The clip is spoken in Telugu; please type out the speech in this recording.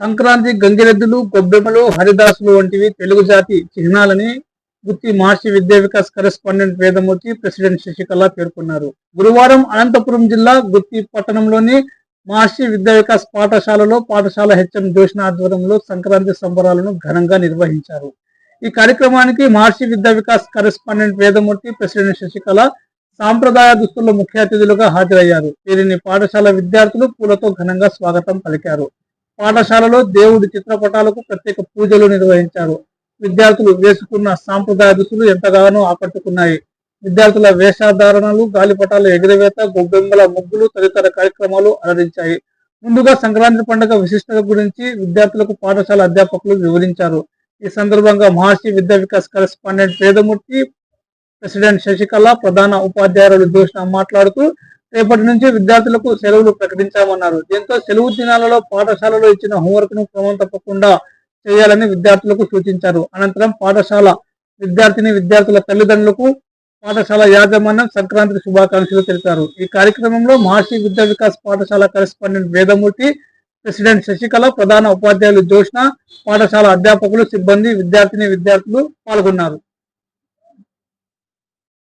సంక్రాంతి గంగిరెద్దులు గొబ్బెమ్మలు హరిదాసులు వంటివి తెలుగు జాతి చిహ్నాలని గుత్తి మహర్షి విద్యా వికాస్ కరెస్పాండెంట్ వేదమూర్తి ప్రెసిడెంట్ శశికళ పేర్కొన్నారు. గురువారం అనంతపురం జిల్లా గుత్తి పట్టణంలోని మహర్షి విద్యా వికాస్ పాఠశాలలో పాఠశాల హెచ్ఎం జోష్న ఆధ్వర్యంలో సంక్రాంతి సంబరాలను ఘనంగా నిర్వహించారు. ఈ కార్యక్రమానికి మహర్షి విద్యా వికాస్ కరెస్పాండెంట్ వేదమూర్తి ప్రెసిడెంట్ శశికళ సాంప్రదాయ దుస్తుల్లో ముఖ్య అతిథులుగా హాజరయ్యారు. వీరిని పాఠశాల విద్యార్థులు పూలతో ఘనంగా స్వాగతం పలికారు. పాఠశాలలో దేవుడి చిత్రపటాలకు ప్రత్యేక పూజలు నిర్వహించారు. విద్యార్థులు వేసుకున్న సాంప్రదాయ దుస్తులు ఎంతగానో ఆకట్టుకున్నాయి. విద్యార్థుల వేషధారణలు గాలిపటాల ఎగురవేత గొబ్బెమ్మల ముగ్గులు తదితర కార్యక్రమాలు అలరించాయి. ముందుగా సంక్రాంతి పండుగ విశిష్టత గురించి విద్యార్థులకు పాఠశాల అధ్యాపకులు వివరించారు. ఈ సందర్భంగా మహర్షి విద్యా వికాస్ కరెస్పాండెంట్ పేదమూర్తి ప్రెసిడెంట్ శశికళ ప్రధాన ఉపాధ్యాయులు జోష్న మాట్లాడుతూ రేపటి నుంచి విద్యార్థులకు సెలవులు ప్రకటించామన్నారు. దీంతో సెలవు దినాలలో పాఠశాలలో ఇచ్చిన హోంవర్క్ను క్రమం తప్పకుండా చేయాలని విద్యార్థులకు సూచించారు. అనంతరం పాఠశాల విద్యార్థిని విద్యార్థుల తల్లిదండ్రులకు పాఠశాల యాజమాన్యం సంక్రాంతి శుభాకాంక్షలు తెలిపారు. ఈ కార్యక్రమంలో మహర్షి విద్యా వికాస్ పాఠశాల కరెస్పాండెంట్ వేదమూర్తి ప్రెసిడెంట్ శశికళ ప్రధాన ఉపాధ్యాయులు జోష్ణ పాఠశాల అధ్యాపకులు సిబ్బంది విద్యార్థిని విద్యార్థులు పాల్గొన్నారు.